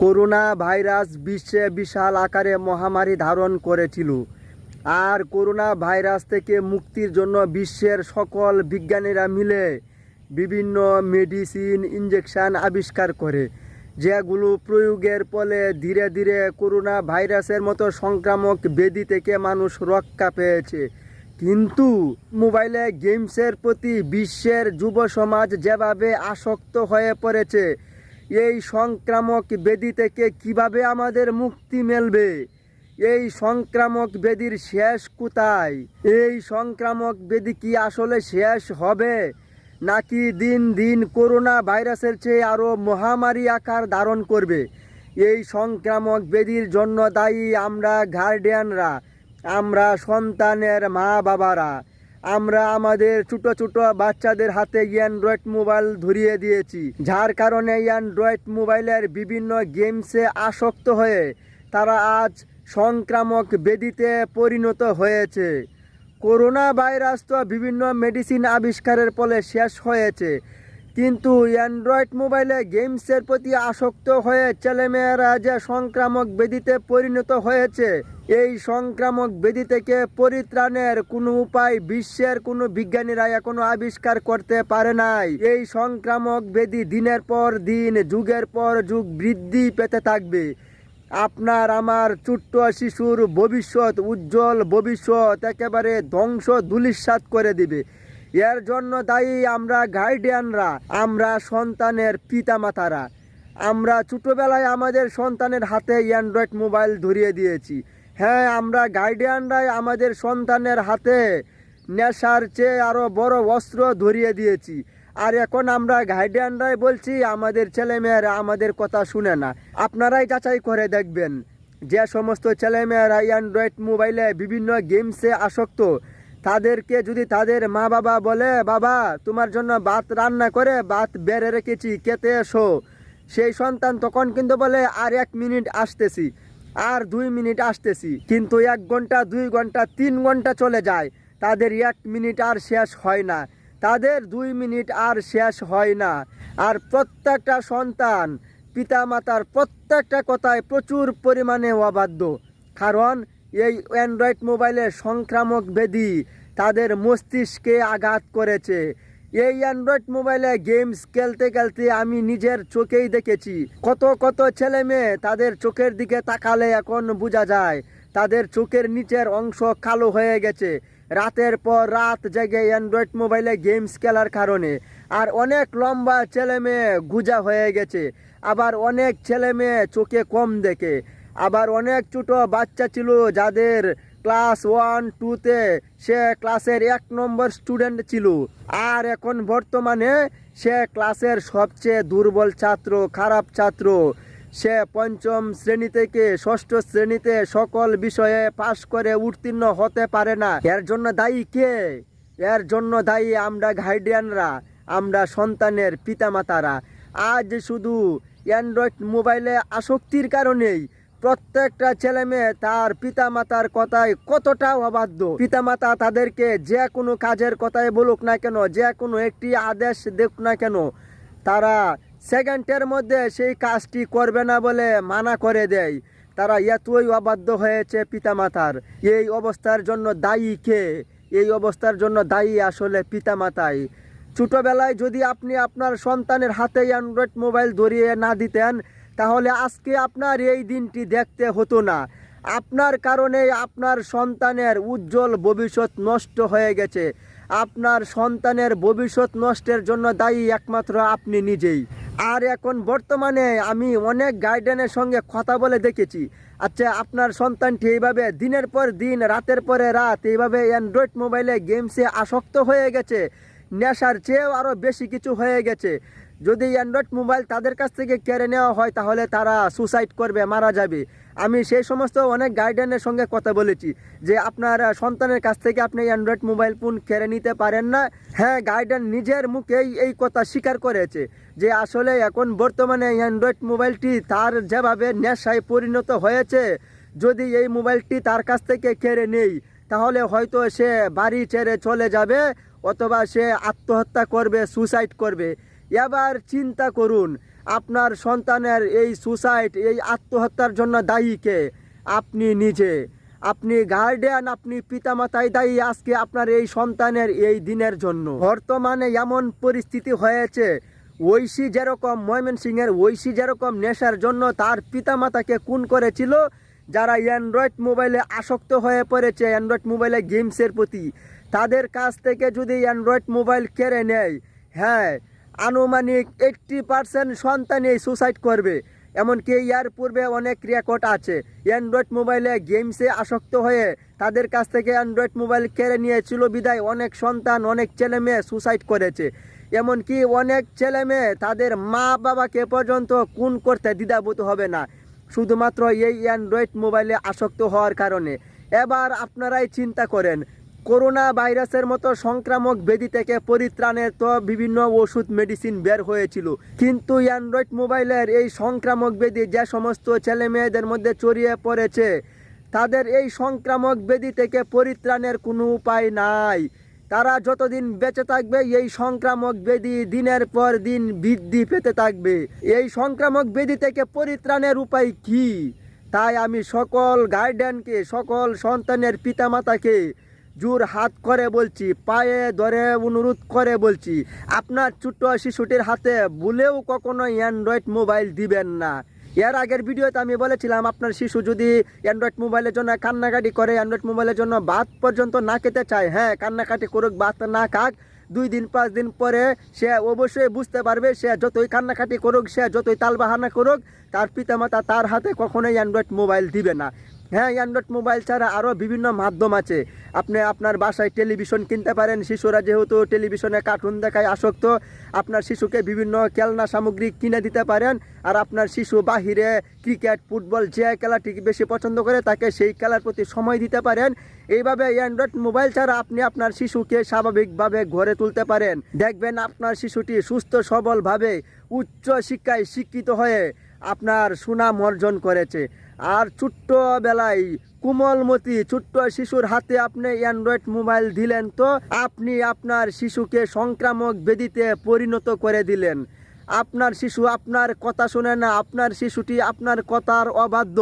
Corona virus বিশ্বে বিশাল আকারে মহামারী ধারণ করেছিল। আর করোনা ভাইরাস থেকে মুক্তির জন্য বিশ্বের সকল বিজ্ঞানীরা মিলে বিভিন্ন মেডিসিন ইঞ্জেকশান আবিষ্কার করে, যেগুলো প্রয়োগের ফলে ধীরে ধীরে করোনা ভাইরাসের মতো সংক্রামক বেদি থেকে মানুষ রক্ষা পেয়েছে। কিন্তু মোবাইলে গেমসের প্রতি বিশ্বের যুব সমাজ যেভাবে আসক্ত হয়ে পড়েছে এই সংক্রামক বেদি থেকে কীভাবে আমাদের মুক্তি মেলবে? এই সংক্রামক বেদির শেষ কোথায়? এই সংক্রামক বেদি কি আসলে শেষ হবে? নাকি দিন দিন করোনা ভাইরাসের চেয়ে আরও মহামারী আকার ধারণ করবে? এই সংক্রামক বেদির জন্য দায়ী আমরা গার্ডিয়ানরা, আমরা সন্তানের মা বাবারা আমরা আমাদের ছোট ছোট বাচ্চাদের হাতে অ্যান্ড্রয়েড মোবাইল ধরিয়ে দিয়েছি। যার কারণে অ্যান্ড্রয়েড মোবাইলের বিভিন্ন গেমসে আসক্ত হয়ে তারা আজ সংক্রামক বেদিতে পরিণত হয়েছে। করোনা ভাইরাস তো বিভিন্ন মেডিসিন আবিষ্কারের ফলে শেষ হয়েছে। কিন্তু অ্যান্ড্রয়েড মোবাইলে গেমসের প্রতি আসক্ত হয়ে ছেলেমেয়েরা যে সংক্রামক বেদিতে পরিণত হয়েছে এই সংক্রামক ব্যাধি থেকে পরিত্রাণের কোনো উপায় বিশ্বের কোনো বিজ্ঞানীরা এখনও আবিষ্কার করতে পারে নাই। এই সংক্রামক ব্যাধি দিনের পর দিন, যুগের পর যুগ বৃদ্ধি পেতে থাকবে। আপনার আমার ছোট্ট শিশুর ভবিষ্যৎ উজ্জ্বল ভবিষ্যৎ একেবারে ধ্বংস ধুলিস্বাত করে দিবে। এর জন্য দায়ী আমরা গার্ডিয়ানরা, আমরা সন্তানের পিতামাতারা। আমরা ছোটোবেলায় আমাদের সন্তানের হাতে অ্যান্ড্রয়েড মোবাইল ধরিয়ে দিয়েছি। হ্যাঁ আমরা গার্ডিয়ানরাই আমাদের সন্তানের হাতে নেশার চেয়ে আরও বড় অস্ত্র ধরিয়ে দিয়েছি। আর এখন আমরা গার্ডিয়ানরাই বলছি, আমাদের ছেলেমেয়েরা আমাদের কথা শুনে না। আপনারাই যাচাই করে দেখবেন। যে সমস্ত ছেলেমেয়েরা অ্যান্ড্রয়েড মোবাইলে বিভিন্ন গেমসে আসক্ত, তাদেরকে যদি তাদের মা বাবা বলে, বাবা, তোমার জন্য ভাত রান্না করে, ভাত বেড়ে রেখেছি, খেতে এসো। সেই সন্তান তখন কিন্তু বলে, আর এক মিনিট আসতেছি। আর দুই মিনিট আসতেছি। কিন্তু এক ঘণ্টা, দুই ঘণ্টা, তিন ঘণ্টা চলে যায়। তাদের এক মিনিট আর শেষ হয় না। তাদের দুই মিনিট আর শেষ হয় না। আর প্রত্যেকটা সন্তান পিতামাতার প্রত্যেকটা কথায় প্রচুর পরিমাণে অবাধ্য। কারণ এই অ্যান্ড্রয়েড মোবাইলের সংক্রামক ব্যাধি তাদের মস্তিষ্কে আঘাত করেছে। এই অ্যান্ড্রয়েড মোবাইলে গেমস খেলতে খেলতে আমি নিজের চোখেই দেখেছি। কত কত ছেলে মেয়ে তাদের চোখের দিকে তাকালে এখন বোঝা যায়, তাদের চোখের নিচের অংশ কালো হয়ে গেছে। রাতের পর রাত জেগে অ্যান্ড্রয়েড মোবাইলে গেমস খেলার কারণে আর অনেক লম্বা ছেলে মেয়ে গুজা হয়ে গেছে। আবার অনেক ছেলে মেয়ে চোখে কম দেখে। আবার অনেক ছোটো বাচ্চা ছিল যাদের ক্লাস ওয়ান, টুতে সে ক্লাসের এক নম্বর স্টুডেন্ট ছিল। আর এখন বর্তমানে সে ক্লাসের সবচেয়ে দুর্বল ছাত্র, খারাপ ছাত্র। সে পঞ্চম শ্রেণি থেকে ষষ্ঠ শ্রেণীতে সকল বিষয়ে পাশ করে উত্তীর্ণ হতে পারে না। এর জন্য দায়ী কে? এর জন্য দায়ী আমরা গার্ডিয়ানরা আমরা সন্তানের পিতামাতারা। আজ শুধু অ্যান্ড্রয়েড মোবাইলে আসক্তির কারণেই প্রত্যেকটা ছেলে মেয়ে তার পিতা মাতার কথায় কতটা অবাধ্য। পিতামাতা তাদেরকে যে কোনো কাজের কথাই বলুক না কেন, যে কোনো একটি আদেশ দেখ না কেন, তারা সেকেন্ডের মধ্যে সেই কাজটি করবে না বলে মানা করে দেয়। তারা এতই অবাধ্য হয়েছে পিতামাতার। এই অবস্থার জন্য দায়ী কে? এই অবস্থার জন্য দায়ী আসলে পিতামাতাই। ছোটোবেলায় যদি আপনি আপনার সন্তানের হাতে অ্যান্ড্রয়েড মোবাইল ধরিয়ে না দিতেন তাহলে আজকে আপনার এই দিনটি দেখতে হতো না। আপনার কারণে আপনার সন্তানের উজ্জ্বল ভবিষ্যৎ নষ্ট হয়ে গেছে। আপনার সন্তানের ভবিষ্যৎ নষ্টের জন্য দায়ী একমাত্র আপনি নিজেই। আর এখন বর্তমানে আমি অনেক গার্ডেনের সঙ্গে কথা বলে দেখেছি। আচ্ছা আপনার সন্তানটি এইভাবে দিনের পর দিন, রাতের পরে রাত এইভাবে অ্যান্ড্রয়েড মোবাইলে গেমসে আসক্ত হয়ে গেছে। নেশার চেয়েও আরও বেশি কিছু হয়ে গেছে। যদি অ্যান্ড্রয়েড মোবাইল তাদের কাছ থেকে কেড়ে নেওয়া হয়, তাহলে তারা সুসাইড করবে, মারা যাবে। আমি সেই সমস্ত অনেক গার্ডিয়ানের সঙ্গে কথা বলেছি, যে আপনার সন্তানের কাছ থেকে আপনি অ্যান্ড্রয়েড মোবাইল ফোন কেড়ে নিতে পারেন না। হ্যাঁ গার্ডিয়ান নিজের মুখেই এই কথা স্বীকার করেছে, যে আসলে এখন বর্তমানে অ্যান্ড্রয়েড মোবাইলটি তার যেভাবে নেশায় পরিণত হয়েছে, যদি এই মোবাইলটি তার কাছ থেকে কেড়ে নেই, তাহলে হয়তো সে বাড়ি ছেড়ে চলে যাবে, অথবা সে আত্মহত্যা করবে সুসাইড করবে। এবার চিন্তা করুন, আপনার সন্তানের এই সুসাইড এই আত্মহত্যার জন্য দায়ী কে? আপনি নিজে। আপনি গার্ডিয়ান আপনি পিতামাতাই দায়ী আজকে আপনার এই সন্তানের এই দিনের জন্য। বর্তমানে এমন পরিস্থিতি হয়েছে, ঐশী যেরকম ময়মনসিংহের ঐশী যেরকম নেশার জন্য তার পিতামাতাকে খুন করেছিল, যারা অ্যান্ড্রয়েড মোবাইলে আসক্ত হয়ে পড়েছে, অ্যান্ড্রয়েড মোবাইলে গেমসের প্রতি। তাদের কাছ থেকে যদি অ্যান্ড্রয়েড মোবাইল কেড়ে নেয় হ্যাঁ আনুমানিক এইট্টি পার্সেন্ট সন্তানই সুসাইড করবে। এমনকি ইয়ার পূর্বে অনেক রেকর্ড আছে। অ্যান্ড্রয়েড মোবাইলে গেমসে আসক্ত হয়ে তাদের কাছ থেকে অ্যান্ড্রয়েড মোবাইল কেড়ে নিয়েছিল বিদায়। অনেক সন্তান, অনেক ছেলে মেয়ে সুসাইড করেছে। এমনকি অনেক ছেলে মেয়ে তাদের মা বাবাকে পর্যন্ত খুন করতে দ্বিধাবোধ হবে না। শুধুমাত্র এই অ্যান্ড্রয়েড মোবাইলে আসক্ত হওয়ার কারণে। এবার আপনারাই চিন্তা করেন করোনা ভাইরাসের মতো সংক্রামক ব্যাধি থেকে পরিত্রাণের তো বিভিন্ন ওষুধ মেডিসিন বের হয়েছিল। কিন্তু অ্যান্ড্রয়েড মোবাইলের এই সংক্রামক ব্যাধি যে সমস্ত ছেলে মেয়েদের মধ্যে ছড়িয়ে পড়েছে, তাদের এই সংক্রামক ব্যাধি থেকে পরিত্রাণের কোনো উপায় নাই। তারা যতদিন বেঁচে থাকবে, এই সংক্রামক ব্যাধি দিনের পর দিন বৃদ্ধি পেতে থাকবে। এই সংক্রামক ব্যাধি থেকে পরিত্রাণের উপায় কি? তাই আমি সকল গার্ডেনকে সকল সন্তানের পিতামাতাকে জোর হাত করে বলছি, পায়ে ধরে অনুরোধ করে বলছি, আপনার ছোট্ট শিশুটির হাতে ভুলেও কখনো অ্যান্ড্রয়েড মোবাইল দিবেন না। এর আগের ভিডিওতে আমি বলেছিলাম, আপনার শিশু যদি অ্যান্ড্রয়েড মোবাইলের জন্য কান্নাকাটি করে অ্যান্ড্রয়েড মোবাইলের জন্য ভাত পর্যন্ত না খেতে চায় হ্যাঁ কান্নাকাটি করুক ভাত না খাক, দুই দিন, পাঁচ দিন পরে সে অবশ্যই বুঝতে পারবে, সে যতই কান্নাকাটি করুক, সে যতই তালবাহানা করুক, তার পিতামাতা তার হাতে কখনোই অ্যান্ড্রয়েড মোবাইল দিবে না। হ্যাঁ অ্যান্ড্রয়েড মোবাইল ছাড়া আরও বিভিন্ন মাধ্যম আছে। আপনি আপনার বাসায় টেলিভিশন কিনতে পারেন। শিশুরা যেহেতু টেলিভিশনে কার্টুন দেখায় আসক্ত, আপনার শিশুকে বিভিন্ন খেলনা সামগ্রী কিনে দিতে পারেন। আর আপনার শিশু বাহিরে ক্রিকেট ফুটবল যে খেলাটি বেশি পছন্দ করে, তাকে সেই খেলার প্রতি সময় দিতে পারেন। এইভাবে অ্যান্ড্রয়েড মোবাইল ছাড়া আপনি আপনার শিশুকে স্বাভাবিকভাবে গড়ে তুলতে পারেন। দেখবেন আপনার শিশুটি সুস্থ, সবলভাবে উচ্চ শিক্ষায় শিক্ষিত হয়ে আপনার সুনাম অর্জন করেছে। আর ছোট্ট বেলায় কোমলমতি ছোট্ট শিশুর হাতে আপনি অ্যান্ড্রয়েড মোবাইল দিলেন তো আপনি আপনার শিশুকে সংক্রামক বেদিতে পরিণত করে দিলেন। আপনার শিশু আপনার কথা শুনে না, আপনার শিশুটি আপনার কথার অবাধ্য।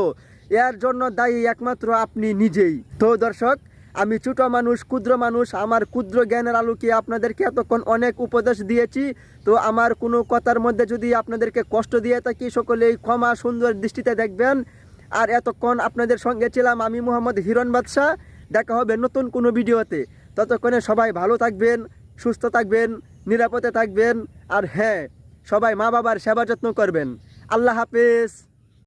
এর জন্য দায়ী একমাত্র আপনি নিজেই। তো দর্শক আমি ছোট মানুষ, ক্ষুদ্র মানুষ, আমার ক্ষুদ্র জ্ঞানের আলোকে আপনাদেরকে এতক্ষণ অনেক উপদেশ দিয়েছি। তো আমার কোনো কথার মধ্যে যদি আপনাদেরকে কষ্ট দিয়ে থাকি, সকলেই ক্ষমা সুন্দর দৃষ্টিতে দেখবেন। আর এতক্ষণ আপনাদের সঙ্গে ছিলাম আমি মোহাম্মদ হিরণ বাদশাহ। দেখা হবে নতুন কোনো ভিডিওতে। ততক্ষণে সবাই ভালো থাকবেন, সুস্থ থাকবেন, নিরাপদে থাকবেন। আর হ্যাঁ সবাই মা বাবার সেবা যত্ন করবেন। আল্লাহ হাফেজ।